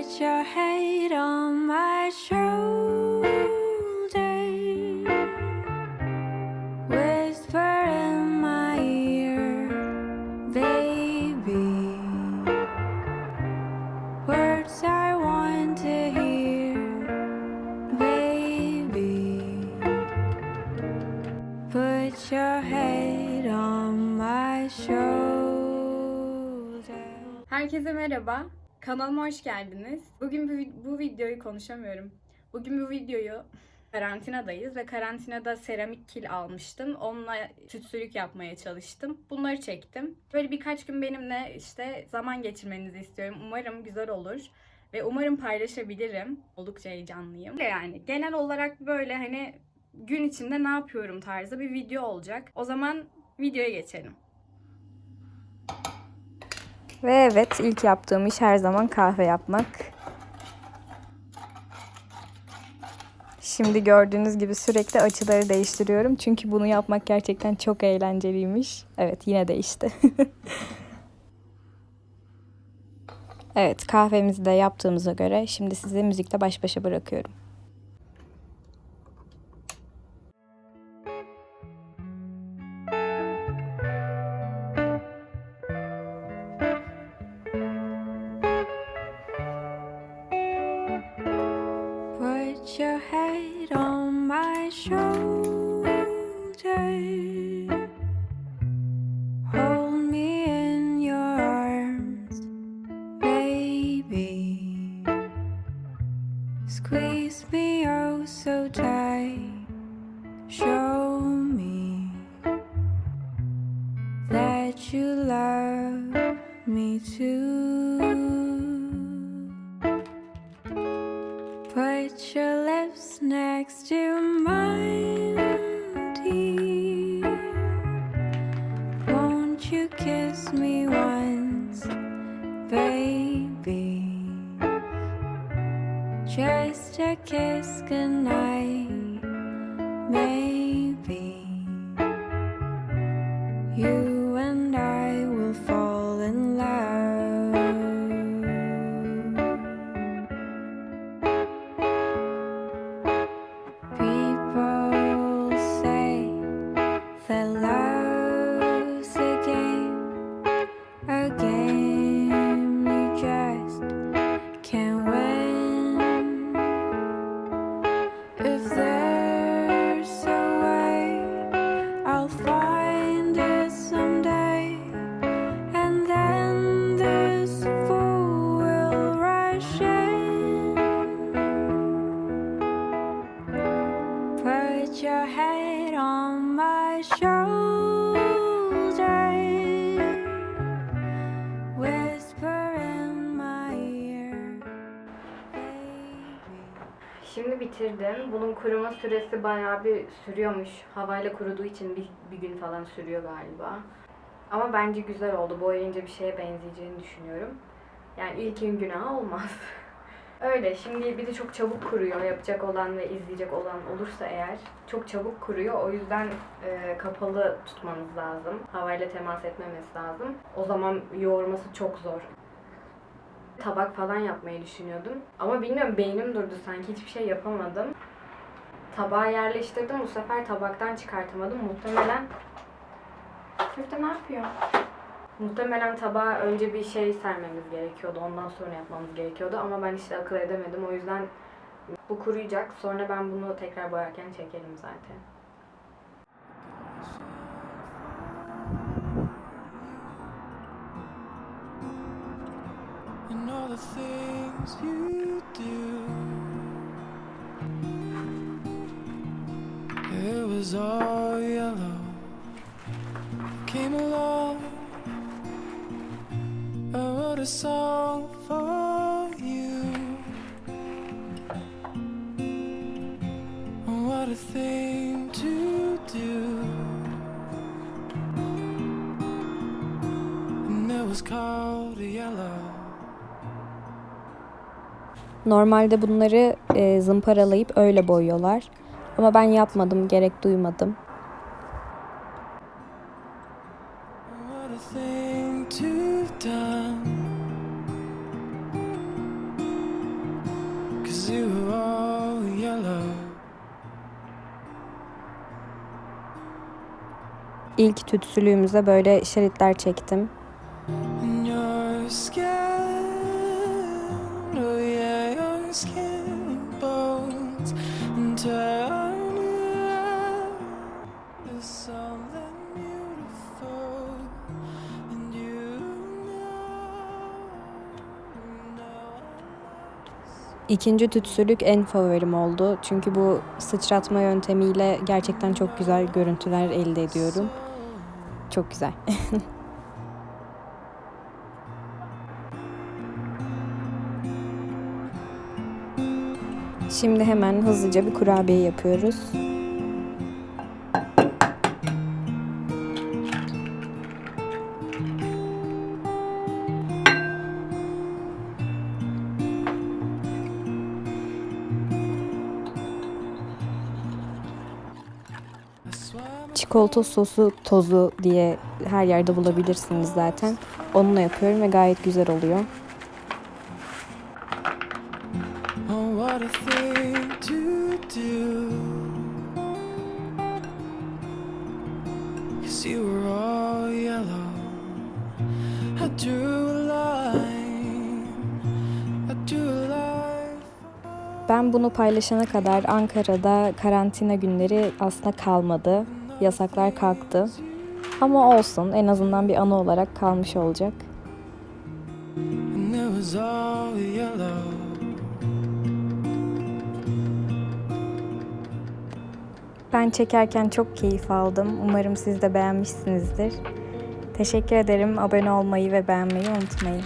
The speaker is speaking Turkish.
Put your head on my shoulder. Whisper in my ear, baby. Words I want to hear, baby. Put your head on my shoulder. Herkese merhaba. Kanalıma hoş geldiniz. Bugün bu, bu videoyu konuşamıyorum. Bugün bu videoyu karantinadayız ve karantinada seramik kil almıştım. Onunla tütsülük yapmaya çalıştım. Bunları çektim. Böyle birkaç gün benimle işte zaman geçirmenizi istiyorum. Umarım güzel olur. Ve umarım paylaşabilirim. Oldukça heyecanlıyım. Yani genel olarak böyle hani gün içinde ne yapıyorum tarzı bir video olacak. O zaman videoya geçelim. Ve evet ilk yaptığım iş her zaman kahve yapmak. Şimdi gördüğünüz gibi sürekli açıları değiştiriyorum. Çünkü bunu yapmak gerçekten çok eğlenceliymiş. Evet yine değişti. evet kahvemizi de yaptığımıza göre şimdi sizi müzikle baş başa bırakıyorum. That you love me too. fell Your head on my shoulder. İn my ear. Şimdi bitirdim. Bunun kuruma süresi bayağı bir sürüyormuş. Havayla kuruduğu için bir, bir gün falan sürüyor galiba. Ama bence güzel oldu. Boyayınca bir şeye benzeyeceğini düşünüyorum. Yani ilk gün günah olmaz. Öyle. Şimdi bir de çok çabuk kuruyor. Yapacak olan ve izleyecek olan olursa eğer çok çabuk kuruyor. O yüzden e, kapalı tutmanız lazım. Havayla temas etmemesi lazım. O zaman yoğurması çok zor tabak falan yapmayı düşünüyordum. Ama bilmiyorum beynim durdu sanki hiçbir şey yapamadım. Tabağı yerleştirdim bu sefer tabaktan çıkartamadım. Muhtemelen Köfte ne yapıyor? Muhtemelen tabağa önce bir şey sermemiz gerekiyordu. Ondan sonra yapmamız gerekiyordu. Ama ben işte akıl edemedim. O yüzden bu kuruyacak. Sonra ben bunu tekrar boyarken çekelim zaten. It was all yellow. Came along. A song for you. What a thing to do. And it was called yellow. Normalde bunları e, zımparalayıp öyle boyuyorlar. Ama ben yapmadım, gerek duymadım. Cause you were all yellow. İlk tütsülüğümüze böyle şeritler çektim. And your skin, İkinci tütsülük en favorim oldu. Çünkü bu sıçratma yöntemiyle gerçekten çok güzel görüntüler elde ediyorum. Çok güzel. Şimdi hemen hızlıca bir kurabiye yapıyoruz. Çikolata sosu tozu diye her yerde bulabilirsiniz zaten. Onunla yapıyorum ve gayet güzel oluyor. Oh. Ben bunu paylaşana kadar Ankara'da karantina günleri aslında kalmadı. Yasaklar kalktı. Ama olsun en azından bir anı olarak kalmış olacak. Ben çekerken çok keyif aldım. Umarım siz de beğenmişsinizdir. Teşekkür ederim. Abone olmayı ve beğenmeyi unutmayın.